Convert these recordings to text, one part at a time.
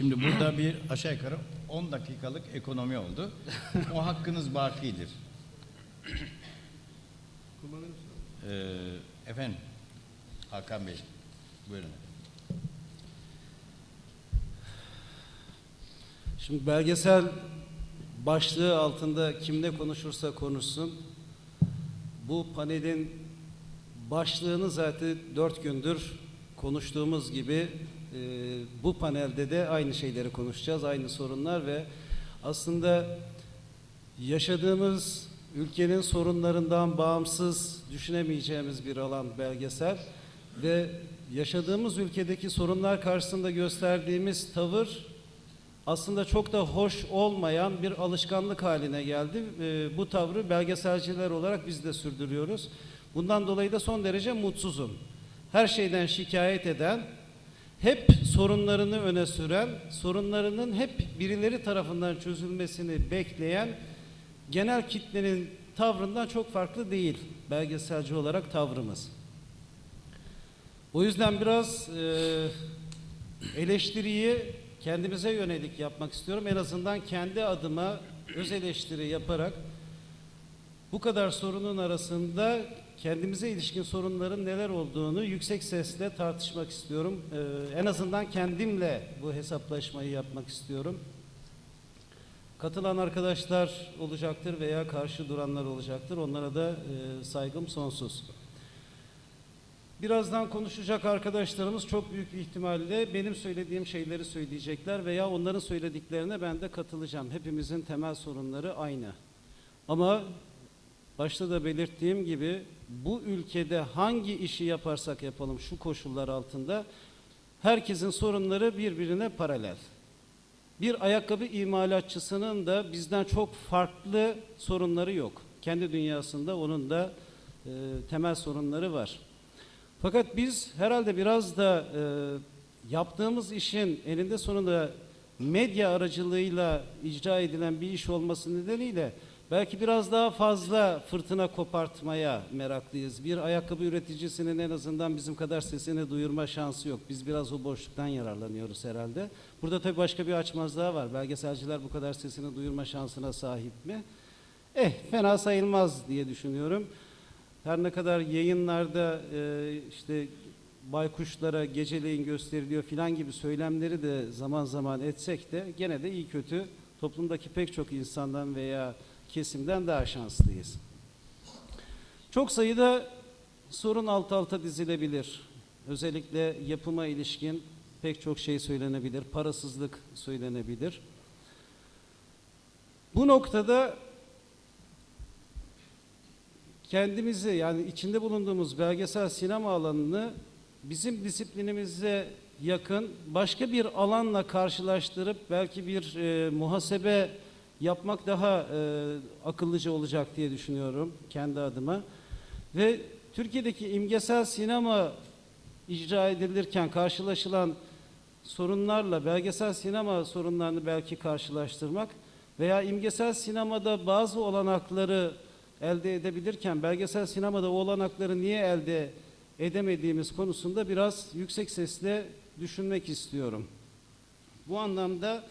Şimdi burada bir aşağı yukarı 10 dakikalık ekonomi oldu. O hakkınız bakidir. Ee, efendim, Hakan Bey, buyurun. Şimdi belgesel başlığı altında kim ne konuşursa konuşsun. Bu panelin başlığını zaten dört gündür konuştuğumuz gibi e, bu panelde de aynı şeyleri konuşacağız, aynı sorunlar ve aslında yaşadığımız ülkenin sorunlarından bağımsız düşünemeyeceğimiz bir alan belgesel ve yaşadığımız ülkedeki sorunlar karşısında gösterdiğimiz tavır aslında çok da hoş olmayan bir alışkanlık haline geldi. Ee, bu tavrı belgeselciler olarak biz de sürdürüyoruz. Bundan dolayı da son derece mutsuzum. Her şeyden şikayet eden, hep sorunlarını öne süren, sorunlarının hep birileri tarafından çözülmesini bekleyen genel kitlenin tavrından çok farklı değil belgeselci olarak tavrımız. O yüzden biraz e, eleştiriyi kendimize yönelik yapmak istiyorum. En azından kendi adıma öz eleştiri yaparak bu kadar sorunun arasında kendimize ilişkin sorunların neler olduğunu yüksek sesle tartışmak istiyorum. Ee, en azından kendimle bu hesaplaşmayı yapmak istiyorum. Katılan arkadaşlar olacaktır veya karşı duranlar olacaktır. Onlara da e, saygım sonsuz. Birazdan konuşacak arkadaşlarımız çok büyük ihtimalle benim söylediğim şeyleri söyleyecekler veya onların söylediklerine ben de katılacağım. Hepimizin temel sorunları aynı. Ama başta da belirttiğim gibi bu ülkede hangi işi yaparsak yapalım şu koşullar altında herkesin sorunları birbirine paralel. Bir ayakkabı imalatçısının da bizden çok farklı sorunları yok. Kendi dünyasında onun da e, temel sorunları var. Fakat biz herhalde biraz da e, yaptığımız işin eninde sonunda medya aracılığıyla icra edilen bir iş olması nedeniyle belki biraz daha fazla fırtına kopartmaya meraklıyız. Bir ayakkabı üreticisinin en azından bizim kadar sesini duyurma şansı yok. Biz biraz o boşluktan yararlanıyoruz herhalde. Burada tabii başka bir açmaz daha var. Belgeselciler bu kadar sesini duyurma şansına sahip mi? Eh fena sayılmaz diye düşünüyorum. Her ne kadar yayınlarda e, işte baykuşlara geceleyin gösteriliyor filan gibi söylemleri de zaman zaman etsek de gene de iyi kötü toplumdaki pek çok insandan veya kesimden daha şanslıyız. Çok sayıda sorun alt alta dizilebilir. Özellikle yapıma ilişkin pek çok şey söylenebilir. Parasızlık söylenebilir. Bu noktada kendimizi yani içinde bulunduğumuz belgesel sinema alanını bizim disiplinimize yakın başka bir alanla karşılaştırıp belki bir e, muhasebe yapmak daha e, akıllıca olacak diye düşünüyorum kendi adıma. Ve Türkiye'deki imgesel sinema icra edilirken karşılaşılan sorunlarla belgesel sinema sorunlarını belki karşılaştırmak veya imgesel sinemada bazı olanakları elde edebilirken belgesel sinemada o olanakları niye elde edemediğimiz konusunda biraz yüksek sesle düşünmek istiyorum. Bu anlamda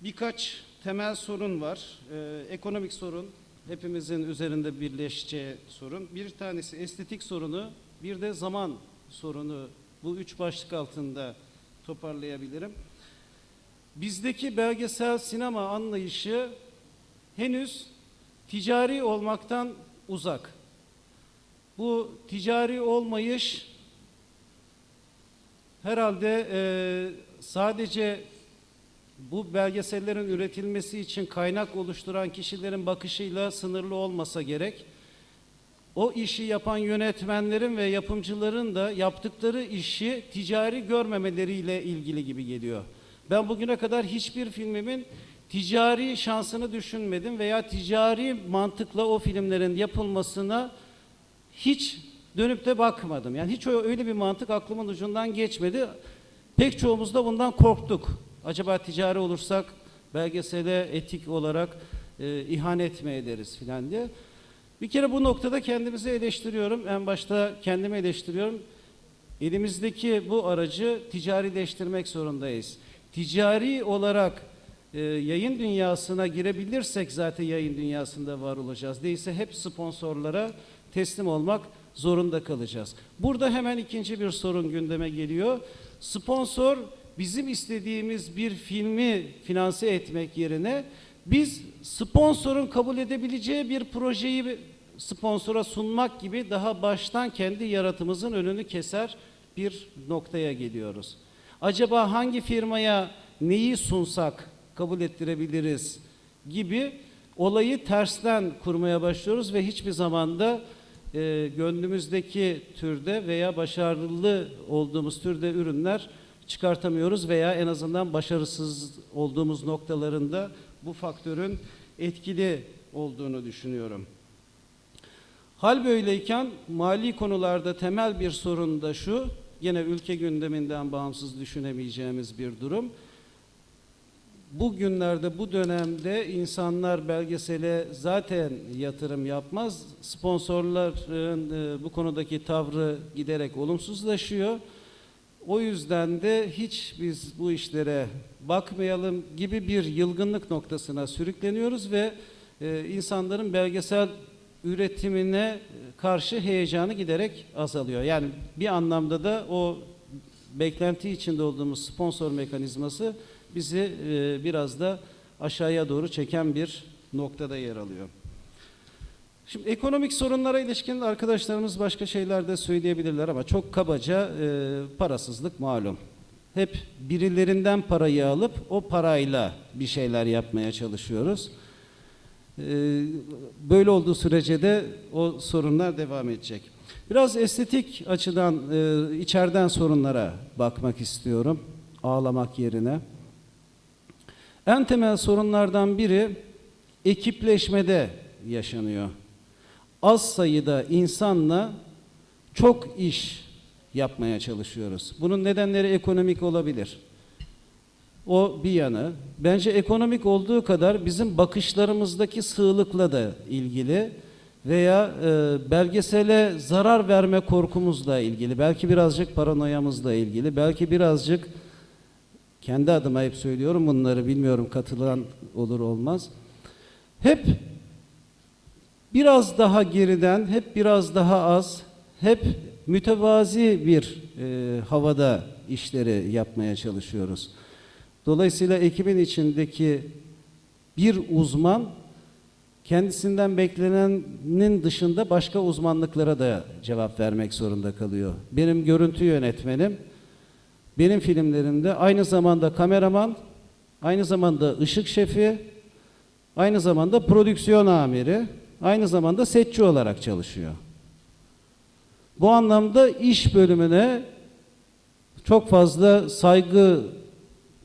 birkaç temel sorun var. Ee, ekonomik sorun, hepimizin üzerinde birleşeceği sorun. Bir tanesi estetik sorunu, bir de zaman sorunu. Bu üç başlık altında toparlayabilirim. Bizdeki belgesel sinema anlayışı henüz ticari olmaktan uzak. Bu ticari olmayış herhalde e, sadece bu belgesellerin üretilmesi için kaynak oluşturan kişilerin bakışıyla sınırlı olmasa gerek. O işi yapan yönetmenlerin ve yapımcıların da yaptıkları işi ticari görmemeleriyle ilgili gibi geliyor. Ben bugüne kadar hiçbir filmimin ticari şansını düşünmedim veya ticari mantıkla o filmlerin yapılmasına hiç dönüp de bakmadım. Yani hiç öyle bir mantık aklımın ucundan geçmedi. Pek çoğumuz da bundan korktuk. Acaba ticari olursak belgesele etik olarak e, ihanet mi ederiz filan diye. Bir kere bu noktada kendimizi eleştiriyorum. En başta kendimi eleştiriyorum. Elimizdeki bu aracı ticarileştirmek zorundayız. Ticari olarak e, yayın dünyasına girebilirsek zaten yayın dünyasında var olacağız. Değilse hep sponsorlara teslim olmak zorunda kalacağız. Burada hemen ikinci bir sorun gündeme geliyor. Sponsor bizim istediğimiz bir filmi finanse etmek yerine biz sponsorun kabul edebileceği bir projeyi sponsora sunmak gibi daha baştan kendi yaratımızın önünü keser bir noktaya geliyoruz. Acaba hangi firmaya neyi sunsak kabul ettirebiliriz gibi olayı tersten kurmaya başlıyoruz ve hiçbir zamanda e, gönlümüzdeki türde veya başarılı olduğumuz türde ürünler çıkartamıyoruz veya en azından başarısız olduğumuz noktalarında bu faktörün etkili olduğunu düşünüyorum. Hal böyleyken mali konularda temel bir sorun da şu, yine ülke gündeminden bağımsız düşünemeyeceğimiz bir durum. Bugünlerde, bu dönemde insanlar belgesele zaten yatırım yapmaz. Sponsorların e, bu konudaki tavrı giderek olumsuzlaşıyor. O yüzden de hiç biz bu işlere bakmayalım gibi bir yılgınlık noktasına sürükleniyoruz ve e, insanların belgesel üretimine karşı heyecanı giderek azalıyor. Yani bir anlamda da o beklenti içinde olduğumuz sponsor mekanizması bizi e, biraz da aşağıya doğru çeken bir noktada yer alıyor. Şimdi ekonomik sorunlara ilişkin arkadaşlarımız başka şeyler de söyleyebilirler ama çok kabaca e, parasızlık malum. Hep birilerinden parayı alıp o parayla bir şeyler yapmaya çalışıyoruz. E, böyle olduğu sürece de o sorunlar devam edecek. Biraz estetik açıdan e, içeriden sorunlara bakmak istiyorum ağlamak yerine. En temel sorunlardan biri ekipleşmede yaşanıyor. Az sayıda insanla çok iş yapmaya çalışıyoruz. Bunun nedenleri ekonomik olabilir. O bir yanı. Bence ekonomik olduğu kadar bizim bakışlarımızdaki sığlıkla da ilgili veya e, belgesele zarar verme korkumuzla ilgili, belki birazcık paranoyamızla ilgili, belki birazcık kendi adıma hep söylüyorum bunları bilmiyorum katılan olur olmaz. Hep biraz daha geriden, hep biraz daha az, hep mütevazi bir e, havada işleri yapmaya çalışıyoruz. Dolayısıyla ekibin içindeki bir uzman kendisinden beklenenin dışında başka uzmanlıklara da cevap vermek zorunda kalıyor. Benim görüntü yönetmenim benim filmlerimde aynı zamanda kameraman, aynı zamanda ışık şefi, aynı zamanda prodüksiyon amiri, aynı zamanda setçi olarak çalışıyor. Bu anlamda iş bölümüne çok fazla saygı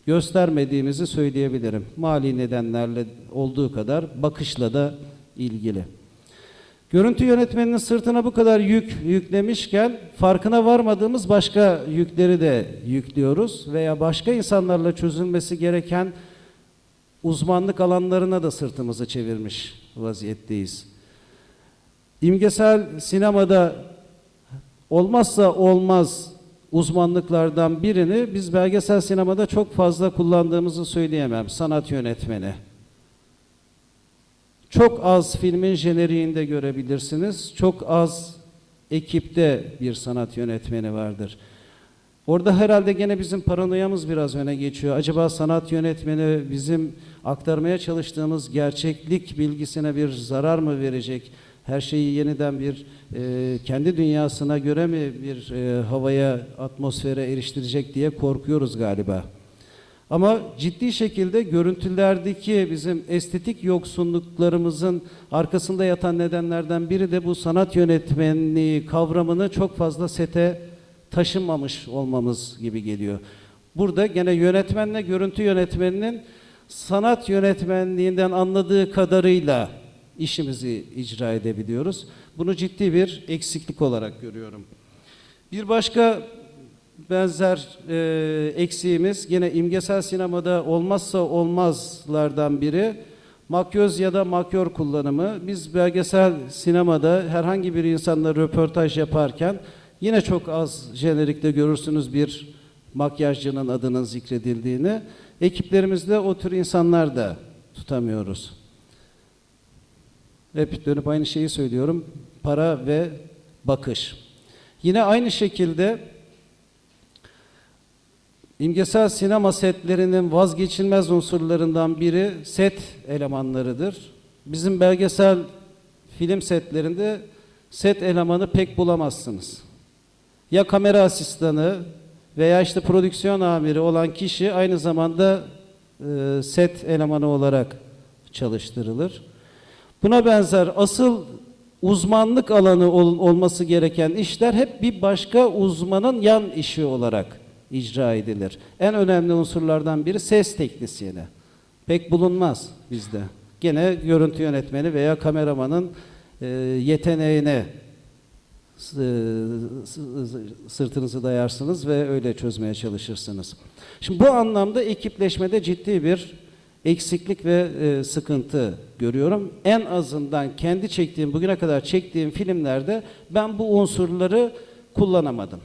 göstermediğimizi söyleyebilirim. Mali nedenlerle olduğu kadar bakışla da ilgili. Görüntü yönetmeninin sırtına bu kadar yük yüklemişken farkına varmadığımız başka yükleri de yüklüyoruz veya başka insanlarla çözülmesi gereken uzmanlık alanlarına da sırtımızı çevirmiş vaziyetteyiz. İmgesel sinemada olmazsa olmaz uzmanlıklardan birini biz belgesel sinemada çok fazla kullandığımızı söyleyemem. Sanat yönetmeni. Çok az filmin jeneriğinde görebilirsiniz. Çok az ekipte bir sanat yönetmeni vardır. Orada herhalde gene bizim paranoyamız biraz öne geçiyor. Acaba sanat yönetmeni bizim aktarmaya çalıştığımız gerçeklik bilgisine bir zarar mı verecek? Her şeyi yeniden bir e, kendi dünyasına göre mi bir e, havaya, atmosfere eriştirecek diye korkuyoruz galiba. Ama ciddi şekilde görüntülerdeki bizim estetik yoksunluklarımızın arkasında yatan nedenlerden biri de bu sanat yönetmenliği kavramını çok fazla sete taşınmamış olmamız gibi geliyor. Burada gene yönetmenle görüntü yönetmeninin sanat yönetmenliğinden anladığı kadarıyla işimizi icra edebiliyoruz. Bunu ciddi bir eksiklik olarak görüyorum. Bir başka benzer e, eksiğimiz yine imgesel sinemada olmazsa olmazlardan biri makyöz ya da makyör kullanımı. Biz belgesel sinemada herhangi bir insanla röportaj yaparken Yine çok az jenerikte görürsünüz bir makyajcının adının zikredildiğini. Ekiplerimizde o tür insanlar da tutamıyoruz. Hep dönüp aynı şeyi söylüyorum. Para ve bakış. Yine aynı şekilde imgesel sinema setlerinin vazgeçilmez unsurlarından biri set elemanlarıdır. Bizim belgesel film setlerinde set elemanı pek bulamazsınız. Ya kamera asistanı veya işte prodüksiyon amiri olan kişi aynı zamanda e, set elemanı olarak çalıştırılır. Buna benzer asıl uzmanlık alanı ol- olması gereken işler hep bir başka uzmanın yan işi olarak icra edilir. En önemli unsurlardan biri ses teknisyeni. Pek bulunmaz bizde. Gene görüntü yönetmeni veya kameramanın e, yeteneğine sırtınızı dayarsınız ve öyle çözmeye çalışırsınız. Şimdi bu anlamda ekipleşmede ciddi bir eksiklik ve e, sıkıntı görüyorum. En azından kendi çektiğim, bugüne kadar çektiğim filmlerde ben bu unsurları kullanamadım.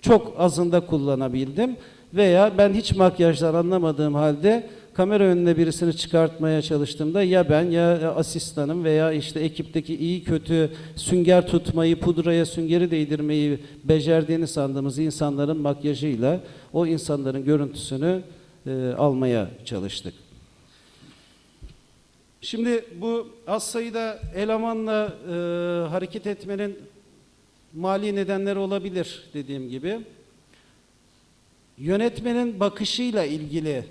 Çok azında kullanabildim veya ben hiç makyajdan anlamadığım halde kamera önüne birisini çıkartmaya çalıştığımda ya ben ya asistanım veya işte ekipteki iyi kötü sünger tutmayı, pudraya süngeri değdirmeyi becerdiğini sandığımız insanların makyajıyla o insanların görüntüsünü e, almaya çalıştık. Şimdi bu az sayıda elemanla e, hareket etmenin mali nedenleri olabilir dediğim gibi. Yönetmenin bakışıyla ilgili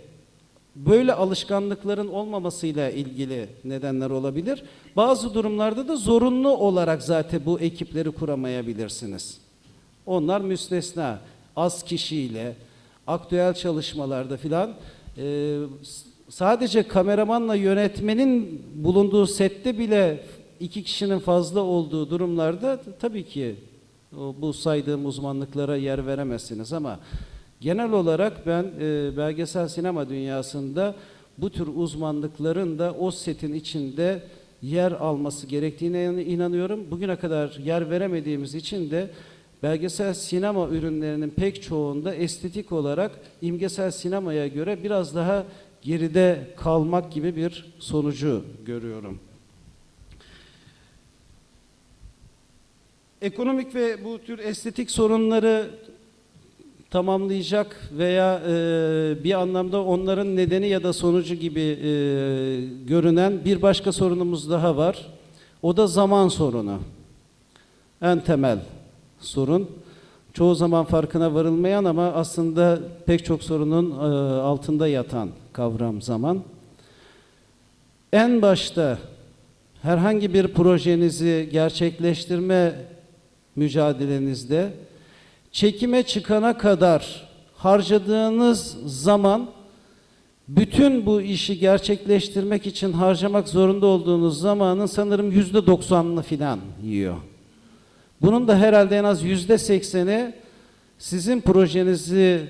böyle alışkanlıkların olmamasıyla ilgili nedenler olabilir. Bazı durumlarda da zorunlu olarak zaten bu ekipleri kuramayabilirsiniz. Onlar müstesna. Az kişiyle, aktüel çalışmalarda filan e, sadece kameramanla yönetmenin bulunduğu sette bile iki kişinin fazla olduğu durumlarda tabii ki bu saydığım uzmanlıklara yer veremezsiniz ama genel olarak ben e, belgesel sinema dünyasında bu tür uzmanlıkların da o setin içinde yer alması gerektiğine inan- inanıyorum. Bugüne kadar yer veremediğimiz için de belgesel sinema ürünlerinin pek çoğunda estetik olarak imgesel sinemaya göre biraz daha geride kalmak gibi bir sonucu görüyorum. Ekonomik ve bu tür estetik sorunları tamamlayacak veya e, bir anlamda onların nedeni ya da sonucu gibi e, görünen bir başka sorunumuz daha var. O da zaman sorunu. En temel sorun. Çoğu zaman farkına varılmayan ama aslında pek çok sorunun e, altında yatan kavram zaman. En başta herhangi bir projenizi gerçekleştirme mücadelenizde çekime çıkana kadar harcadığınız zaman bütün bu işi gerçekleştirmek için harcamak zorunda olduğunuz zamanın sanırım yüzde doksanını filan yiyor. Bunun da herhalde en az yüzde sekseni sizin projenizi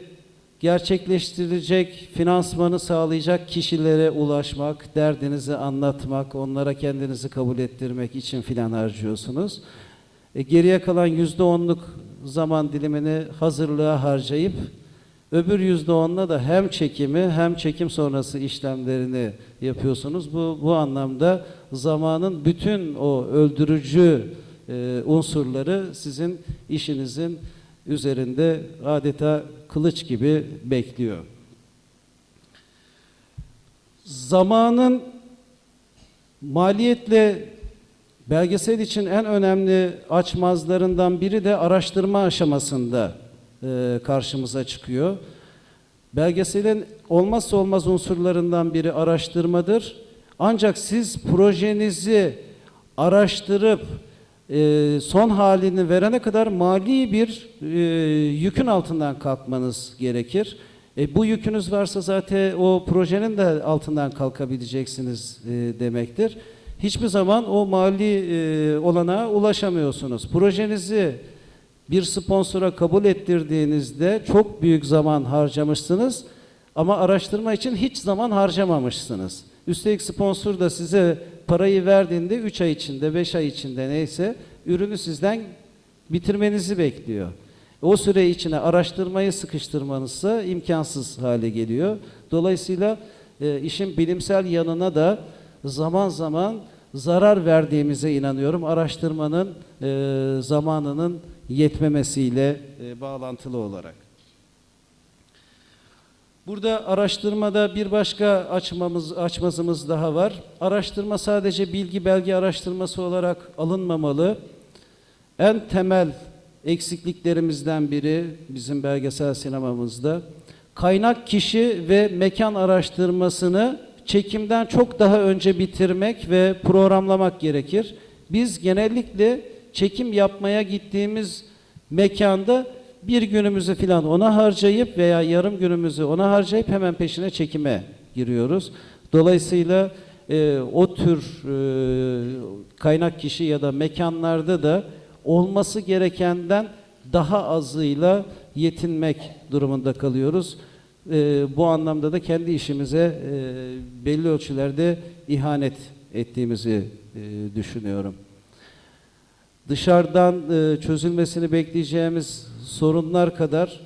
gerçekleştirecek, finansmanı sağlayacak kişilere ulaşmak, derdinizi anlatmak, onlara kendinizi kabul ettirmek için filan harcıyorsunuz. E, geriye kalan yüzde onluk zaman dilimini hazırlığa harcayıp öbür yüzde onla da hem çekimi hem çekim sonrası işlemlerini yapıyorsunuz. Bu, bu anlamda zamanın bütün o öldürücü e, unsurları sizin işinizin üzerinde adeta kılıç gibi bekliyor. Zamanın maliyetle belgesel için en önemli açmazlarından biri de araştırma aşamasında e, karşımıza çıkıyor. Belgeselin olmazsa olmaz unsurlarından biri araştırmadır. Ancak siz projenizi araştırıp e, son halini verene kadar mali bir e, yükün altından kalkmanız gerekir. E, bu yükünüz varsa zaten o projenin de altından kalkabileceksiniz e, demektir. Hiçbir zaman o mali e, olanağa ulaşamıyorsunuz. Projenizi bir sponsora kabul ettirdiğinizde çok büyük zaman harcamışsınız ama araştırma için hiç zaman harcamamışsınız. Üstelik sponsor da size parayı verdiğinde 3 ay içinde, 5 ay içinde neyse ürünü sizden bitirmenizi bekliyor. O süre içine araştırmayı sıkıştırmanızsa imkansız hale geliyor. Dolayısıyla e, işin bilimsel yanına da zaman zaman zarar verdiğimize inanıyorum. Araştırmanın e, zamanının yetmemesiyle e, bağlantılı olarak. Burada araştırmada bir başka açmamız, açmazımız daha var. Araştırma sadece bilgi belge araştırması olarak alınmamalı. En temel eksikliklerimizden biri bizim belgesel sinemamızda kaynak kişi ve mekan araştırmasını çekimden çok daha önce bitirmek ve programlamak gerekir. Biz genellikle çekim yapmaya gittiğimiz mekanda bir günümüzü falan ona harcayıp veya yarım günümüzü ona harcayıp hemen peşine çekime giriyoruz. Dolayısıyla e, o tür e, kaynak kişi ya da mekanlarda da olması gerekenden daha azıyla yetinmek durumunda kalıyoruz. E, bu anlamda da kendi işimize e, belli ölçülerde ihanet ettiğimizi e, düşünüyorum. Dışarıdan e, çözülmesini bekleyeceğimiz sorunlar kadar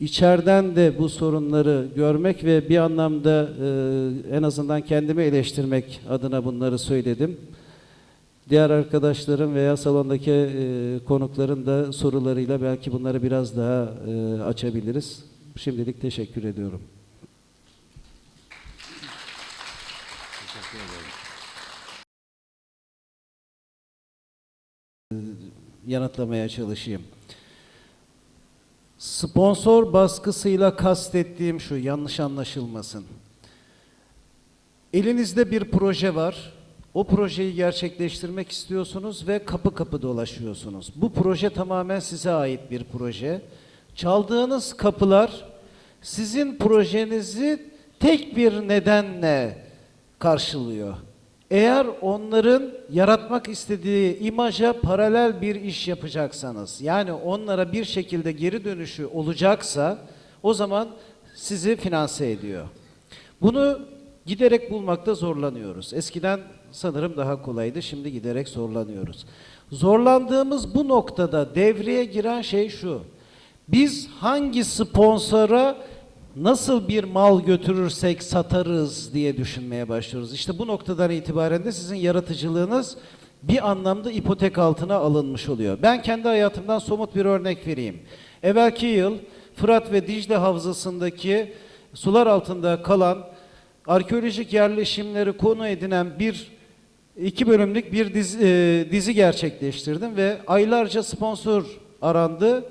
içeriden de bu sorunları görmek ve bir anlamda e, en azından kendimi eleştirmek adına bunları söyledim. Diğer arkadaşlarım veya salondaki e, konukların da sorularıyla belki bunları biraz daha e, açabiliriz. Şimdilik teşekkür ediyorum. yanıtlamaya çalışayım. Sponsor baskısıyla kastettiğim şu, yanlış anlaşılmasın. Elinizde bir proje var. O projeyi gerçekleştirmek istiyorsunuz ve kapı kapı dolaşıyorsunuz. Bu proje tamamen size ait bir proje. Çaldığınız kapılar sizin projenizi tek bir nedenle karşılıyor. Eğer onların yaratmak istediği imaja paralel bir iş yapacaksanız, yani onlara bir şekilde geri dönüşü olacaksa, o zaman sizi finanse ediyor. Bunu giderek bulmakta zorlanıyoruz. Eskiden sanırım daha kolaydı, şimdi giderek zorlanıyoruz. Zorlandığımız bu noktada devreye giren şey şu. Biz hangi sponsora nasıl bir mal götürürsek satarız diye düşünmeye başlıyoruz. İşte bu noktadan itibaren de sizin yaratıcılığınız bir anlamda ipotek altına alınmış oluyor. Ben kendi hayatımdan somut bir örnek vereyim. Evvelki yıl Fırat ve Dicle Havzası'ndaki sular altında kalan arkeolojik yerleşimleri konu edinen bir iki bölümlük bir dizi, e, dizi gerçekleştirdim ve aylarca sponsor arandı.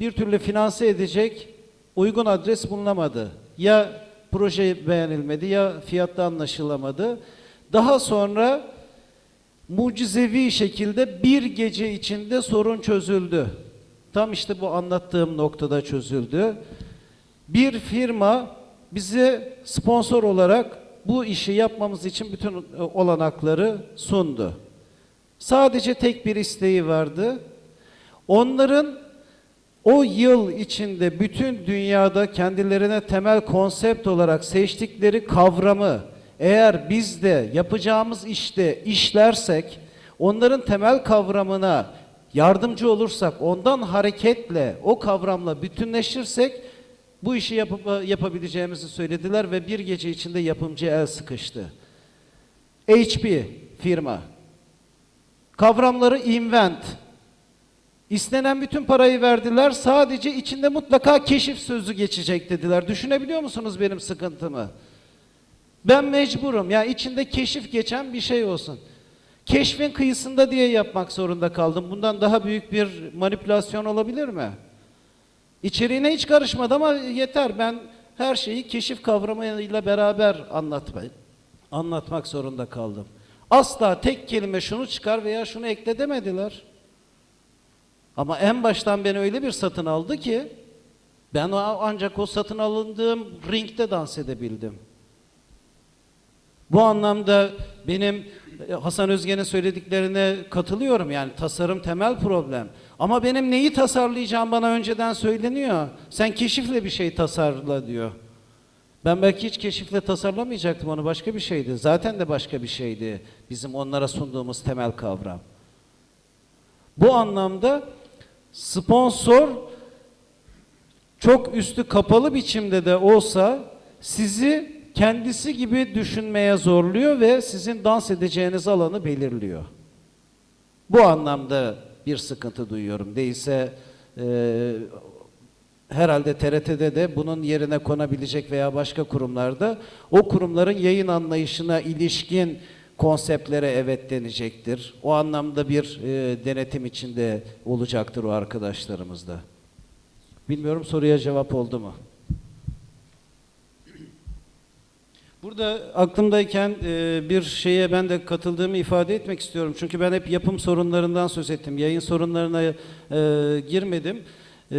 Bir türlü finanse edecek uygun adres bulunamadı. Ya proje beğenilmedi ya fiyatta anlaşılamadı. Daha sonra mucizevi şekilde bir gece içinde sorun çözüldü. Tam işte bu anlattığım noktada çözüldü. Bir firma bize sponsor olarak bu işi yapmamız için bütün olanakları sundu. Sadece tek bir isteği vardı. Onların o yıl içinde bütün dünyada kendilerine temel konsept olarak seçtikleri kavramı eğer biz de yapacağımız işte işlersek, onların temel kavramına yardımcı olursak, ondan hareketle, o kavramla bütünleşirsek bu işi yapıp, yapabileceğimizi söylediler ve bir gece içinde yapımcı el sıkıştı. HP firma. Kavramları invent, İstenen bütün parayı verdiler. Sadece içinde mutlaka keşif sözü geçecek dediler. Düşünebiliyor musunuz benim sıkıntımı? Ben mecburum. Ya içinde keşif geçen bir şey olsun. Keşfin kıyısında diye yapmak zorunda kaldım. Bundan daha büyük bir manipülasyon olabilir mi? İçeriğine hiç karışmadı ama yeter. Ben her şeyi keşif kavramıyla beraber anlatmayı, anlatmak zorunda kaldım. Asla tek kelime şunu çıkar veya şunu ekle demediler. Ama en baştan beni öyle bir satın aldı ki ben ancak o satın alındığım ringde dans edebildim. Bu anlamda benim e, Hasan Özgen'in söylediklerine katılıyorum. Yani tasarım temel problem. Ama benim neyi tasarlayacağım bana önceden söyleniyor. Sen keşifle bir şey tasarla diyor. Ben belki hiç keşifle tasarlamayacaktım onu başka bir şeydi. Zaten de başka bir şeydi bizim onlara sunduğumuz temel kavram. Bu anlamda sponsor çok üstü kapalı biçimde de olsa sizi kendisi gibi düşünmeye zorluyor ve sizin dans edeceğiniz alanı belirliyor. Bu anlamda bir sıkıntı duyuyorum. Değilse e, herhalde TRT'de de bunun yerine konabilecek veya başka kurumlarda o kurumların yayın anlayışına ilişkin konseptlere evet denecektir. O anlamda bir e, denetim içinde olacaktır o arkadaşlarımız da. Bilmiyorum soruya cevap oldu mu? Burada aklımdayken e, bir şeye ben de katıldığımı ifade etmek istiyorum. Çünkü ben hep yapım sorunlarından söz ettim. Yayın sorunlarına e, girmedim. E,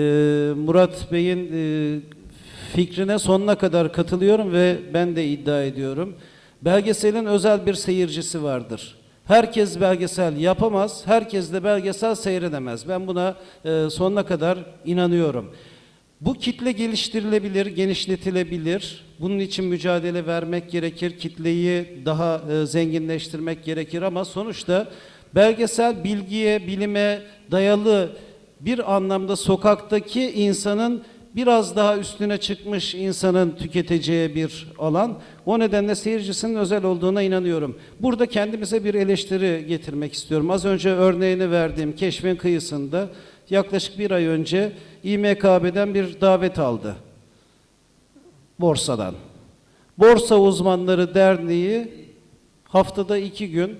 Murat Bey'in e, fikrine sonuna kadar katılıyorum ve ben de iddia ediyorum. Belgeselin özel bir seyircisi vardır. Herkes belgesel yapamaz, herkes de belgesel seyredemez. Ben buna e, sonuna kadar inanıyorum. Bu kitle geliştirilebilir, genişletilebilir. Bunun için mücadele vermek gerekir, kitleyi daha e, zenginleştirmek gerekir ama sonuçta belgesel bilgiye, bilime dayalı bir anlamda sokaktaki insanın biraz daha üstüne çıkmış insanın tüketeceği bir alan. O nedenle seyircisinin özel olduğuna inanıyorum. Burada kendimize bir eleştiri getirmek istiyorum. Az önce örneğini verdiğim keşfin kıyısında yaklaşık bir ay önce İMKB'den bir davet aldı. Borsadan. Borsa Uzmanları Derneği haftada iki gün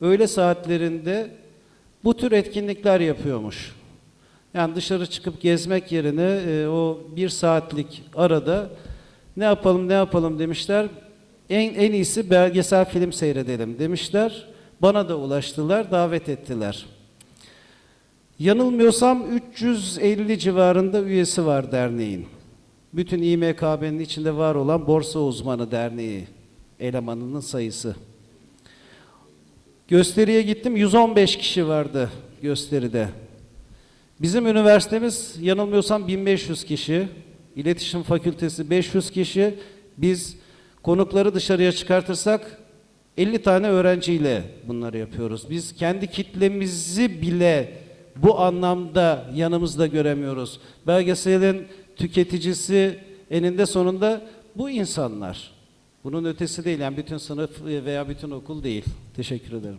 öğle saatlerinde bu tür etkinlikler yapıyormuş. Yani dışarı çıkıp gezmek yerine e, o bir saatlik arada ne yapalım ne yapalım demişler. En, en iyisi belgesel film seyredelim demişler. Bana da ulaştılar, davet ettiler. Yanılmıyorsam 350 civarında üyesi var derneğin. Bütün İMKB'nin içinde var olan Borsa Uzmanı Derneği elemanının sayısı. Gösteriye gittim 115 kişi vardı gösteride. Bizim üniversitemiz yanılmıyorsam 1500 kişi, İletişim Fakültesi 500 kişi. Biz konukları dışarıya çıkartırsak 50 tane öğrenciyle bunları yapıyoruz. Biz kendi kitlemizi bile bu anlamda yanımızda göremiyoruz. Belgeselin tüketicisi eninde sonunda bu insanlar. Bunun ötesi değil yani bütün sınıf veya bütün okul değil. Teşekkür ederim.